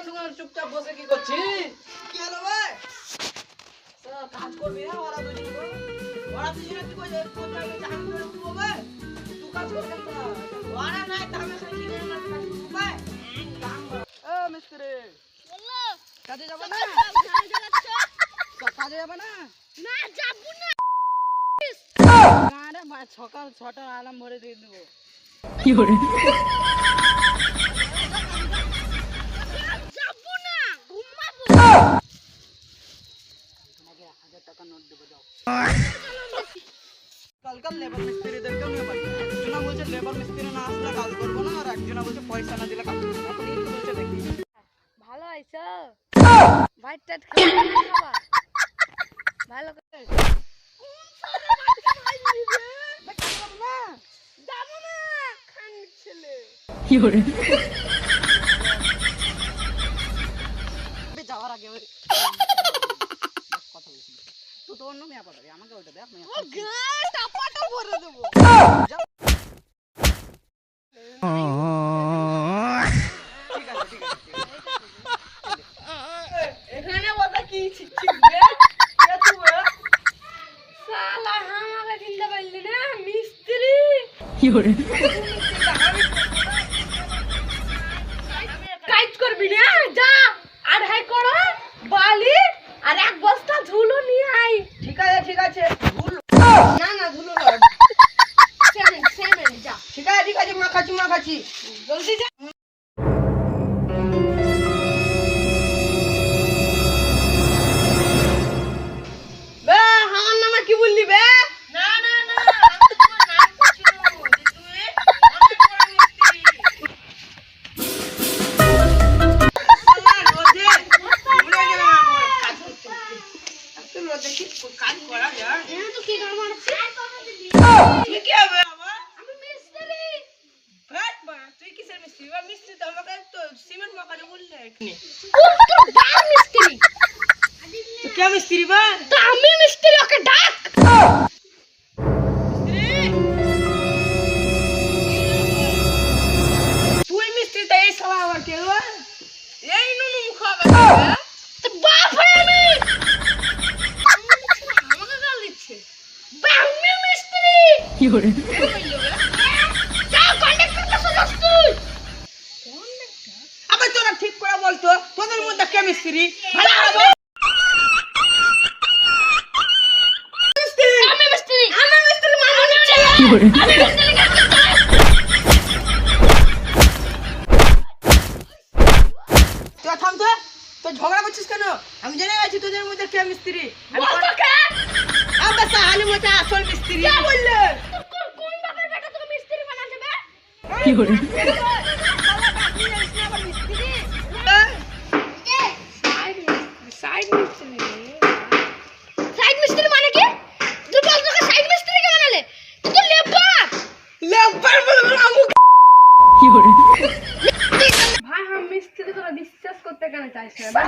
এখান থেকে চুপচাপ বসে কি করছিস কি হলো ভাই? কাজ করবি না ওরা দুজন ওরা দুজনে কি করছে? কোথায় গেছে করে উঠবো ভাই? তুই কাজ করবি না ওরা নাই তা আমি কি করে না ভাই? ও মিস্ত্রি বলল কাজে যাবে না? ঝাড়ু ঝাড়াচ্ছ? কা- কাজে যাবে না? না যাব না। না সকাল ছটা আলাম ভরে দিয়ে দেবো। যাব টাকা নোট দেবো যাও। কালকাল লেবার মিস্ত্রিদেরকেও নিয়ে পারি একজনা বলছে লেবার মিস্ত্রি না আসলে কাজ করব না। আর একজনা বলছে পয়সা না দিলে কাজ করব না। এখন এই বলছে দেখি ভালো আইছো? ভাত টাত খাবা ভালো করে যাব না। তো অন্য মেয়ে পাঠাবি আমাকে ওইটা দেখ মেয়ে ও গাল টাপাটা ভরে দেবো। ঠিক আছে ঠিক আছে ঠিক আছে এখানে ওটা কি কে তুই শালা আমাকে চিনতে পারলি না মিস্ত্রি। কাজ করবি না যা আর হাই করো বালি আর এক বস্তা ধুলো নিয়ে আই ঠিক আছে ঠিক আছে ভুল না না ধুলো লড় সেভেন সেভেন যা ঠিক আছে ঠিক আছে মাখাচ্ছি মাখাচ্ছি জলদি যা বে আমার নামে কি বললি বে না না না আমি তোমার নাম করছিলাম যে তুমি অনেক বড় মিস্ত্রি রোদে ভুলে গেলাম আমার কাজ করা যায় তো কি গান মারছে কি হবে আমার আমি মিস্ত্রি ভাট বা তুই কিসের মিস্ত্রি বা মিস্ত্রি তো আমাকে তো সিমেন্ট মাখাতে বললে এখানে তোর বাপ মিস্ত্রি তো কে মিস্ত্রি বা তো আমি মিস্ত্রি ওকে ডাক তুই মিস্ত্রি তো এই সবাই আমার কে এই নুনু মুখ তো বাপ হয় আমি আমাকে গাল দিচ্ছে আমি মিস্ত্রি যা কন্ডাক্টর তুই আবার তোরা ঠিক করে বলতো তোদের মধ্যে কে করে ঝগড়া করছিস কেন? আমি জেনে গেছি তোদের মধ্যে কে মিস্ত্রি সাহানি মতো আসল মিস্ত্রি। বললে? তোর কোন- কোন বাপের বেটা তোকে মিস্ত্রি বানাতে বে সাইড মিস্ত্রি মানে কি তুই বল তোকে সাইড মিস্ত্রি কে বানালে তুই তো লেবার লেবার বলে বলে আমু ভাই আমি মিস্ত্রি তোরা বিশ্বাস করতে কেন চাইছ না?